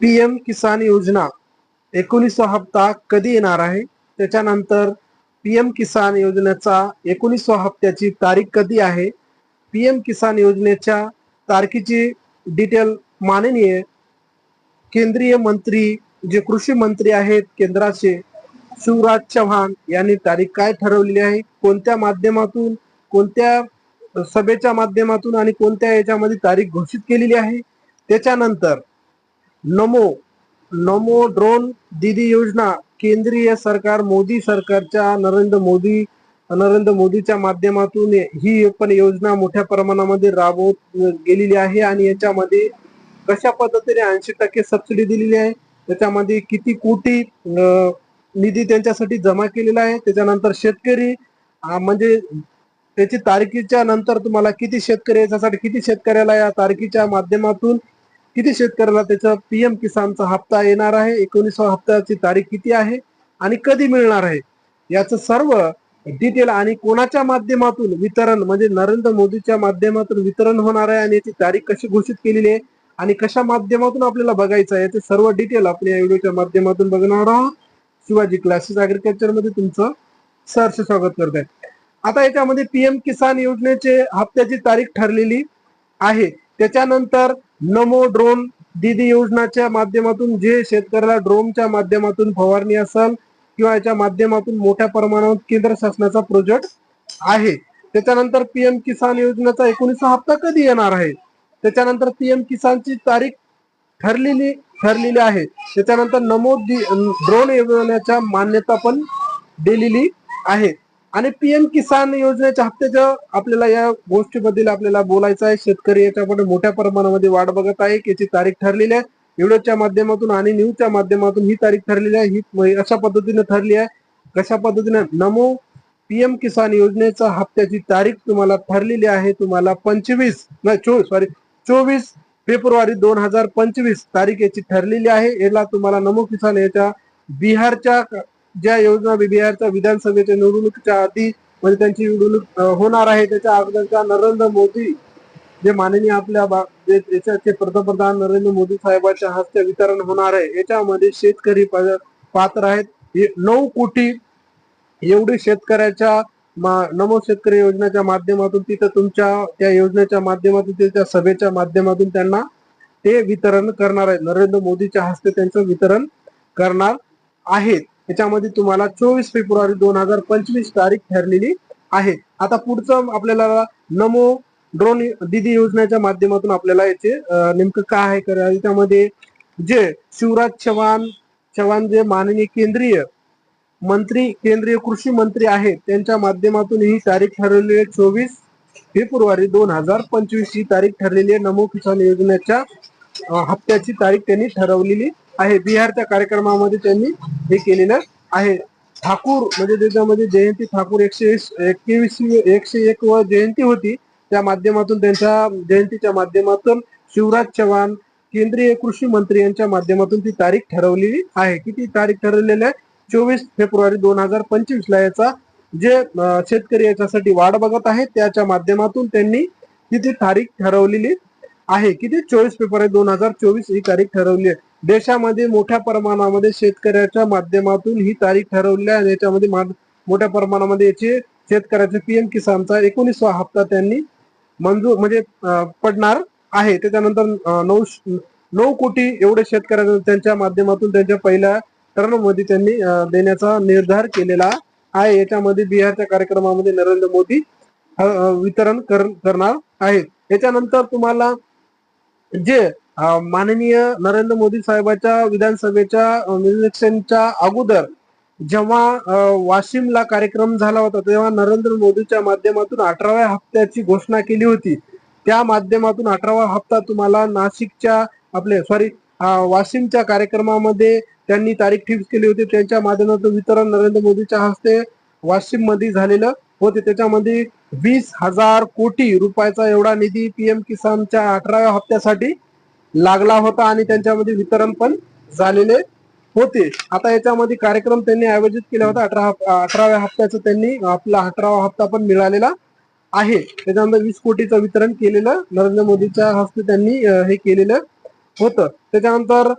P M किसान योजना एकोणीसवा हप्ता कधी येणार आहे? त्याच्यानंतर पी एम किसान योजनेचा एकोणीसवा हप्त्याची तारीख कधी आहे? पी एम किसान योजनेच्या तारखेची डिटेल माननीय केंद्रीय मंत्री जे कृषी मंत्री आहेत केंद्राचे शिवराज चव्हाण यांनी तारीख काय ठरवलेली आहे? कोणत्या माध्यमातून कोणत्या सभेच्या माध्यमातून आणि कोणत्या याच्यामध्ये तारीख घोषित केलेली आहे? त्याच्यानंतर नमो नमो ड्रोन दीदी योजना केंद्रीय सरकार मोदी सरकारच्या नरेंद्र मोदी नरेंद्र मोदीच्या माध्यमातून ही पण योजना मोठ्या प्रमाणामध्ये राबवत गेलेली आहे आणि याच्यामध्ये कशा पद्धतीने ऐंशी टक्के सबसिडी दिलेली आहे त्याच्यामध्ये किती कोटी निधी त्यांच्यासाठी जमा केलेला आहे त्याच्यानंतर शेतकरी म्हणजे त्याची तारखेच्या नंतर तुम्हाला किती शेतकरी याच्यासाठी किती शेतकऱ्याला या तारखेच्या माध्यमातून किती शेतकऱ्याला त्याचा पीएम किसानचा हप्ता येणार आहे? एकोणीसवा हप्त्याची तारीख किती आहे? आणि कधी मिळणार आहे? याचं सर्व डिटेल आणि कोणाच्या माध्यमातून वितरण म्हणजे नरेंद्र मोदीच्या माध्यमातून वितरण होणार आहे आणि याची तारीख कशी घोषित केलेली आहे आणि कशा माध्यमातून आपल्याला बघायचं आहे याचे सर्व डिटेल आपण या व्हिडिओच्या माध्यमातून बघणार आहोत. शिवाजी क्लासेस अग्रिकल्चरमध्ये तुमचं सहर्ष स्वागत करत आहे आता याच्यामध्ये पीएम किसान योजनेचे हप्त्याची तारीख ठरलेली आहे. त्याच्यानंतर नमो ड्रोन दीदी योजनाच्या माध्यमातून जे शेतकऱ्याला ड्रोनच्या माध्यमातून फवारणी असेल किंवा याच्या माध्यमातून मोठ्या प्रमाणावर केंद्र शासनाचा प्रोजेक्ट आहे. त्याच्यानंतर पीएम किसान योजनेचा एकोणीसचा हप्ता कधी येणार आहे? त्याच्यानंतर पीएम किसानची तारीख ठरलेली ठरलेली आहे. त्याच्यानंतर नमो ड्रोन योजनेच्या मान्यता पण दिलेली आहे. आणि पीएम किसान योजनेच्या हप्त्याच्या आपल्याला या गोष्टीबद्दल आपल्याला बोलायचं आहे. शेतकरी याच्यामध्ये मोठ्या प्रमाणामध्ये वाट बघत आहे. याची तारीख ठरलेली आहे. व्हिडिओच्या माध्यमातून आणि न्यूजच्या माध्यमातून ही तारीख ठरलेली आहे. ही अशा पद्धतीने ठरली आहे. कशा पद्धतीने? नमो पीएम किसान योजनेचा हप्त्याची तारीख तुम्हाला ठरलेली आहे. तुम्हाला पंचवीस नाही चोवीस सॉरी चोवीस फेब्रुवारी दोन हजार पंचवीस तारीख याची ठरलेली आहे. याला तुम्हाला नमो किसान याच्या बिहारच्या ज्या योजना बिहारच्या विधानसभेच्या निवडणुकीच्या आधी म्हणजे त्यांची निवडणूक होणार आहे त्याच्या अगोदरच्या नरेंद्र मोदी जे माननीय आपल्या देशाचे पंतप्रधान नरेंद्र मोदी साहेबांच्या हस्ते वितरण होणार आहे याच्यामध्ये शेतकरी पात्र आहेत. नऊ कोटी एवढी शेतकऱ्याच्या नमो शेतकरी योजनेच्या माध्यमातून तिथं तुमच्या त्या योजनेच्या माध्यमातून त्याच्या सभेच्या माध्यमातून त्यांना ते वितरण करणार आहे नरेंद्र मोदीच्या हस्ते त्यांचं वितरण करणार आहेत. याच्यामध्ये तुम्हाला चोवीस फेब्रुवारी दोन हजार पंचवीस तारीख ठरलेली आहे. आता पुढचं आपल्याला नमो ड्रोन दीदी योजनेच्या माध्यमातून आपल्याला याचे नेमकं काय आहे करायचं त्यामध्ये जे शिवराज चव्हाण चव्हाण जे माननीय केंद्रीय मंत्री केंद्रीय कृषी मंत्री आहेत त्यांच्या माध्यमातून ही तारीख ठरवलेली आहे चोवीस फेब्रुवारी दोन हजार पंचवीस. ही तारीख ठरलेली आहे नमो किसान योजनेच्या हप्त्याची तारीख त्यांनी ठरवलेली. आहे. बिहारच्या कार्यक्रमामध्ये त्यांनी हे केलेलं आहे. ठाकूर म्हणजे त्याच्यामध्ये जयंती ठाकूर एकशे एकवीस एकशे एक व जयंती होती. त्या माध्यमातून त्यांच्या जयंतीच्या माध्यमातून शिवराज चव्हाण केंद्रीय कृषी मंत्री यांच्या माध्यमातून ती तारीख ठरवलेली आहे. किती तारीख ठरवलेली आहे? चोवीस फेब्रुवारी दोन हजार पंचवीस ला याचा जे शेतकरी याच्यासाठी वाट बघत आहे त्याच्या माध्यमातून त्यांनी किती तारीख ठरवलेली आहे किती चोवीस फेब्रुवारी दोन हजार चोवीस ही तारीख ठरवली आहे. देशामध्ये मोठ्या प्रमाणामध्ये शेतकऱ्याच्या माध्यमातून ही तारीख ठरवली आहे. आणि याच्यामध्ये मा- मोठ्या प्रमाणामध्ये याचे शेतकऱ्याचे पीएम किसानचा एकोणीसवा हप्ता त्यांनी मंजूर म्हणजे पडणार आहे. त्याच्यानंतर नऊ नऊ कोटी एवढे शेतकऱ्यांना त्यांच्या माध्यमातून त्यांच्या पहिल्या टर्ममध्ये त्यांनी देण्याचा निर्धार केलेला आहे. याच्यामध्ये बिहारच्या कार्यक्रमामध्ये नरेंद्र मोदी वितरण कर- करणार आहेत. याच्यानंतर तुम्हाला जे माननीय नरेंद्र मोदी साहेबाच्या विधानसभेच्या इलेक्शनच्या अगोदर जेव्हा वाशिमला कार्यक्रम झाला होता तेव्हा नरेंद्र मोदीच्या माध्यमातून अठराव्या हप्त्याची घोषणा केली होती. त्या माध्यमातून अठरावा हप्ता तुम्हाला नाशिकच्या आपले सॉरी वाशिमच्या कार्यक्रमामध्ये त्यांनी तारीख फिक्स केली होती. त्यांच्या माध्यमातून वितरण नरेंद्र मोदीच्या हस्ते वाशिममध्ये झालेलं होते. त्याच्यामध्ये वीस हजार कोटी रुपयाचा एवढा निधी पीएम किसानच्या अठराव्या हप्त्यासाठी लागला होता आणि त्यांच्यामध्ये वितरण पण झालेले होते. आता याच्यामध्ये कार्यक्रम त्यांनी आयोजित केला होता. अठरा अठराव्या हप्त्याचं त्यांनी आपला अठरावा हप्ता पण मिळालेला आहे. त्याच्यानंतर वीस कोटीचं वितरण केलेलं नरेंद्र मोदीच्या हस्ते त्यांनी हे केलेलं होतं. त्याच्यानंतर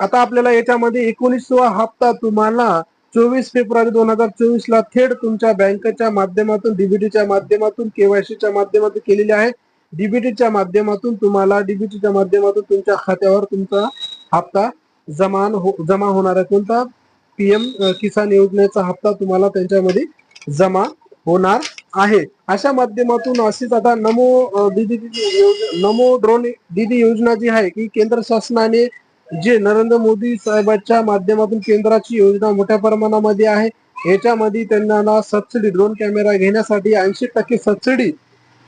आता आपल्याला याच्यामध्ये एकोणीसवा हप्ता तुम्हाला चोवीस फेब्रुवारी दोन हजार चोवीस ला थेट तुमच्या बँकेच्या माध्यमातून डीबीटीच्या माध्यमातून केवायसीच्या माध्यमातून केलेले आहे. डीबीटीच्या माध्यमातून तुम्हाला डीबीटीच्या माध्यमातून तुमच्या खात्यावर तुमचा हप्ता जमा हो जमा होणार आहे. कोणता? पीएम किसान योजनेचा हप्ता तुम्हाला त्यांच्यामध्ये जमा होणार आहे. अशा माध्यमातून अशीच आता नमो दीदी नमो ड्रोन दीदी योजना जी आहे की केंद्र शासनाने जे नरेंद्र मोदी साहेबांच्या माध्यमातून केंद्राची योजना मोठ्या प्रमाणामध्ये आहे. याच्यामध्ये त्यांना ना सबसिडी ड्रोन कॅमेरा घेण्यासाठी ऐंशी टक्के सबसिडी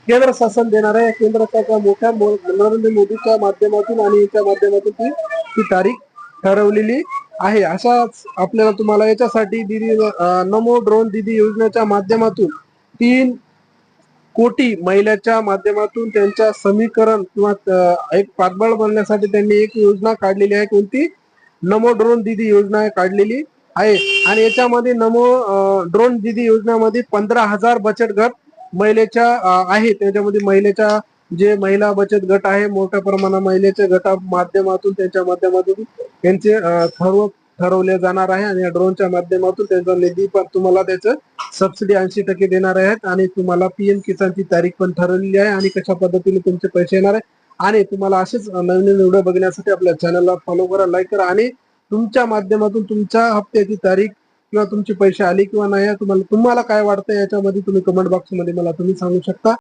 केंद्र शासन देणार आहे. केंद्र सरकार मोठ्या मो- नरेंद्र मोदीच्या माध्यमातून आणि याच्या माध्यमातून ती ती तारीख ठरवलेली आहे. अशाच आपल्याला तुम्हाला याच्यासाठी दिदी नमो ड्रोन दिदी योजनेच्या माध्यमातून तीन कोटी महिलाच्या माध्यमातून त्यांच्या समीकरण किंवा एक पाठबळ बनण्यासाठी त्यांनी एक योजना काढलेली आहे. कोणती? नमो ड्रोन दिदी योजना काढलेली आहे. आणि याच्यामध्ये नमो ड्रोन दिदी योजनेमध्ये पंधरा हजार बचत गट महिलेच्या आहेत. आहे त्याच्यामध्ये महिलेच्या जे महिला बचत गट आहे मोठ्या प्रमाणात महिलेच्या गटा माध्यमातून त्यांच्या माध्यमातून त्यांचे सर्व ठरवले जाणार आहे आणि या ड्रोनच्या माध्यमातून त्यांचा निधी पण तुम्हाला त्याचं सबसिडी ऐंशी टक्के देणार आहेत आणि तुम्हाला पीएम किसानची तारीख पण ठरवलेली आहे आणि कशा पद्धतीने तुमचे पैसे येणार आहे. आणि तुम्हाला असेच नवीन व्हिडिओ बघण्यासाठी आपल्या चॅनलला फॉलो करा लाईक करा आणि तुमच्या माध्यमातून तुमच्या हप्त्याची तारीख किंवा तुमचे पैसे आले किंवा नाही तुम्हाला तुम्हाला काय वाटतं याच्यामध्ये तुम्ही कमेंट बॉक्समध्ये मला तुम्ही सांगू शकता.